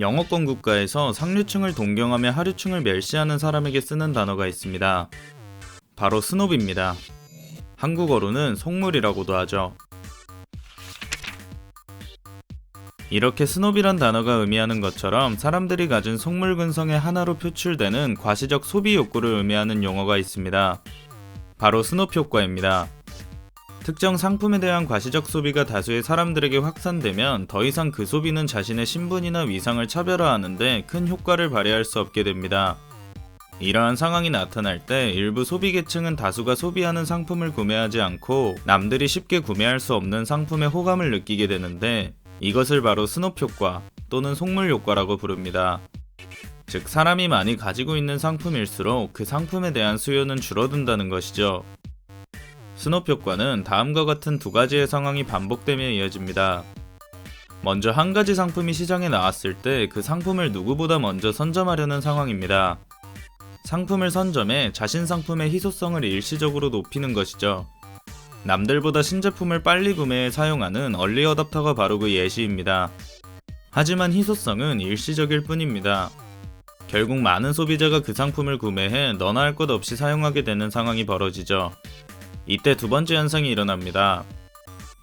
영어권 국가에서 상류층을 동경하며 하류층을 멸시하는 사람에게 쓰는 단어가 있습니다. 바로 스노비입니다. 한국어로는 속물이라고도 하죠. 이렇게 스노비란 단어가 의미하는 것처럼 사람들이 가진 속물 근성의 하나로 표출되는 과시적 소비 욕구를 의미하는 용어가 있습니다. 바로 스노피 효과입니다. 특정 상품에 대한 과시적 소비가 다수의 사람들에게 확산되면 더 이상 그 소비는 자신의 신분이나 위상을 차별화하는데 큰 효과를 발휘할 수 없게 됩니다. 이러한 상황이 나타날 때 일부 소비 계층은 다수가 소비하는 상품을 구매하지 않고 남들이 쉽게 구매할 수 없는 상품에 호감을 느끼게 되는데 이것을 바로 스노피 효과 또는 속물 효과라고 부릅니다. 즉 사람이 많이 가지고 있는 상품일수록 그 상품에 대한 수요는 줄어든다는 것이죠. 스노피 효과는 다음과 같은 두 가지의 상황이 반복되며 이어집니다. 먼저 한 가지 상품이 시장에 나왔을 때 그 상품을 누구보다 먼저 선점하려는 상황입니다. 상품을 선점해 자신 상품의 희소성을 일시적으로 높이는 것이죠. 남들보다 신제품을 빨리 구매해 사용하는 얼리 어답터가 바로 그 예시입니다. 하지만 희소성은 일시적일 뿐입니다. 결국 많은 소비자가 그 상품을 구매해 너나 할 것 없이 사용하게 되는 상황이 벌어지죠. 이때 두 번째 현상이 일어납니다.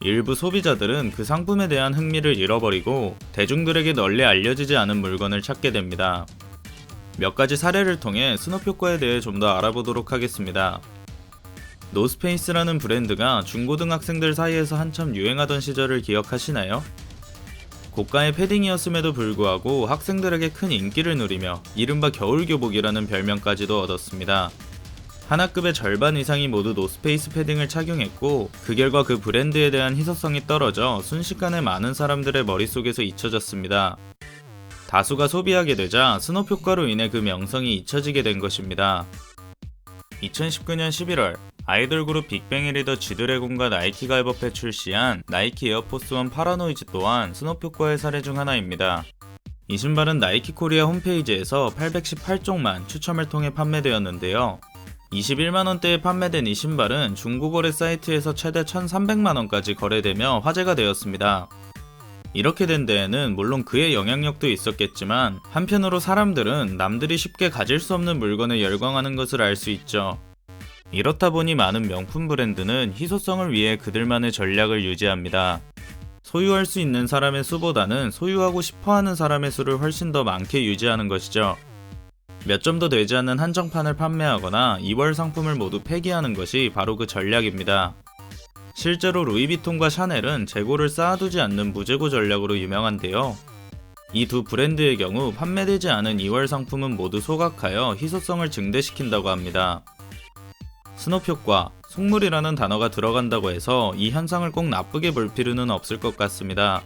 일부 소비자들은 그 상품에 대한 흥미를 잃어버리고 대중들에게 널리 알려지지 않은 물건을 찾게 됩니다. 몇 가지 사례를 통해 스노피 효과에 대해 좀 더 알아보도록 하겠습니다. 노스페이스라는 브랜드가 중고등학생들 사이에서 한참 유행하던 시절을 기억하시나요? 고가의 패딩이었음에도 불구하고 학생들에게 큰 인기를 누리며 이른바 겨울교복이라는 별명까지도 얻었습니다. 하나급의 절반 이상이 모두 노스페이스 패딩을 착용했고 그 결과 그 브랜드에 대한 희소성이 떨어져 순식간에 많은 사람들의 머릿속에서 잊혀졌습니다. 다수가 소비하게 되자 스노피 효과로 인해 그 명성이 잊혀지게 된 것입니다. 2019년 11월 아이돌 그룹 빅뱅의 리더 지드래곤과 나이키가 협업해 출시한 나이키 에어포스1 파라노이즈 또한 스노피 효과의 사례 중 하나입니다. 이 신발은 나이키 코리아 홈페이지에서 818쪽만 추첨을 통해 판매되었는데요. 21만원대에 판매된 이 신발은 중고거래 사이트에서 최대 1,300만원까지 거래되며 화제가 되었습니다. 이렇게 된 데에는 물론 그의 영향력도 있었겠지만 한편으로 사람들은 남들이 쉽게 가질 수 없는 물건에 열광하는 것을 알 수 있죠. 이렇다 보니 많은 명품 브랜드는 희소성을 위해 그들만의 전략을 유지합니다. 소유할 수 있는 사람의 수보다는 소유하고 싶어 하는 사람의 수를 훨씬 더 많게 유지하는 것이죠. 몇 점도 되지 않는 한정판을 판매하거나 2월 상품을 모두 폐기하는 것이 바로 그 전략입니다. 실제로 루이비통과 샤넬은 재고를 쌓아두지 않는 무재고 전략으로 유명한데요. 이 두 브랜드의 경우 판매되지 않은 2월 상품은 모두 소각하여 희소성을 증대시킨다고 합니다. 스노피 효과, 속물이라는 단어가 들어간다고 해서 이 현상을 꼭 나쁘게 볼 필요는 없을 것 같습니다.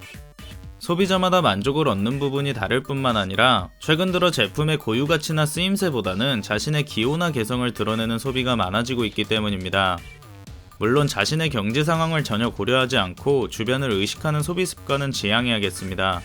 소비자마다 만족을 얻는 부분이 다를 뿐만 아니라 최근 들어 제품의 고유 가치나 쓰임새보다는 자신의 기호나 개성을 드러내는 소비가 많아지고 있기 때문입니다. 물론 자신의 경제 상황을 전혀 고려하지 않고 주변을 의식하는 소비 습관은 지양해야겠습니다.